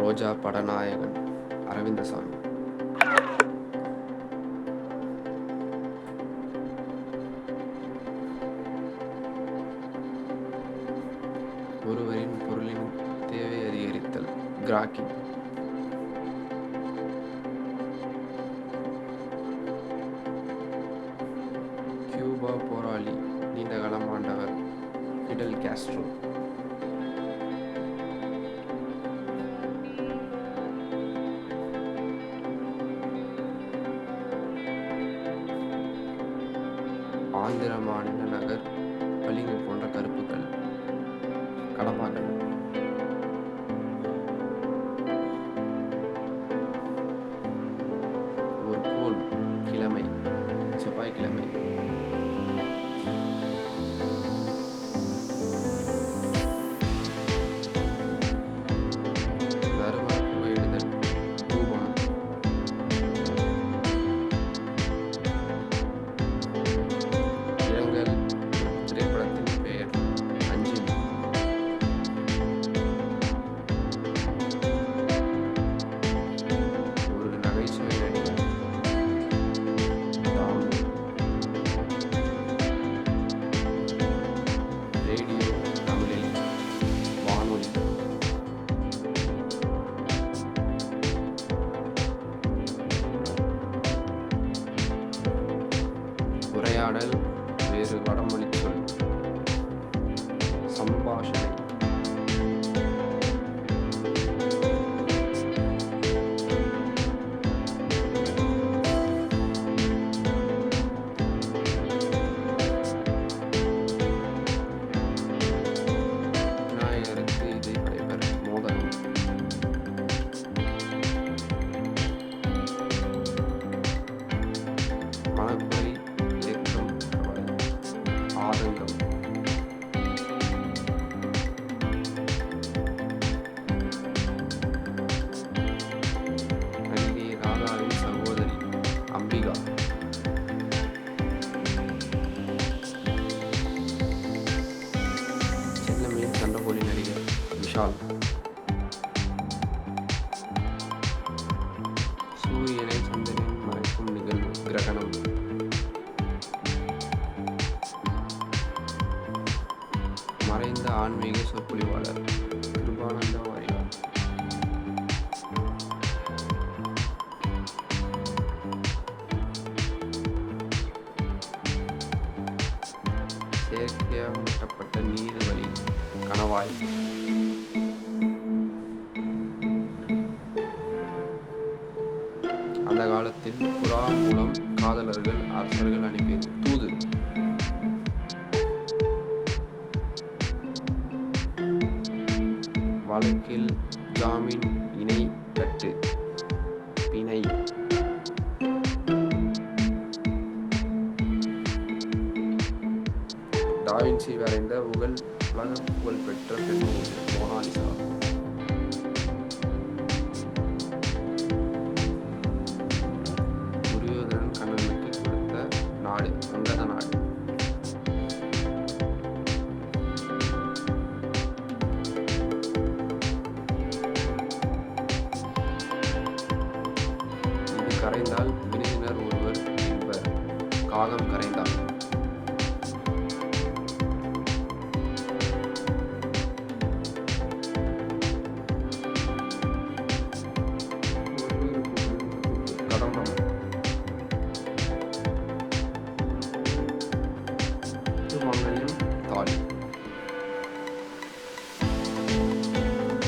ரோஜா படநாயகன் அரவிந்தசாமி. ஒருவரின் பொருளின் தேவை அதிகரித்தல் கிராக்கிங் கியூபா போராளி நீண்ட காலம் ஆண்டவர் ஃபிடல் கேஸ்ட்ரோ. ஆந்திர மாநில நகர் பளிங்கு போன்ற கருப்புக்கள் கடப்பாக்கல் கடல் வேறு வடமொழி சொல் சம்பாஷணை. ஆதங்கம் நடிகை ராதாவின் சகோதரி அம்பிகா. செல்லம்மையின் கண்டகோலி நடிகர் விஷால். ஆன்மீக சொற்பொழிவாளர் கிருபானந்த வாரியார் செயற்கையாக ஊட்டப்பட்ட நீர் வழி கணவாய். அந்த காலத்தில் புறா மூலம் காதலர்கள் அரசர்கள் அனுப்பிய தூது. வழக்கில் ஜாமீன் இணை கட்டு பிணை. டாவின்சி வரைந்த உகழ் உலக புகழ் பெற்ற பெண் மோனாலிசா. கரைந்தால் விருந்தினர் ஒருவர் நிற்பர். காகம் கரைந்தால்.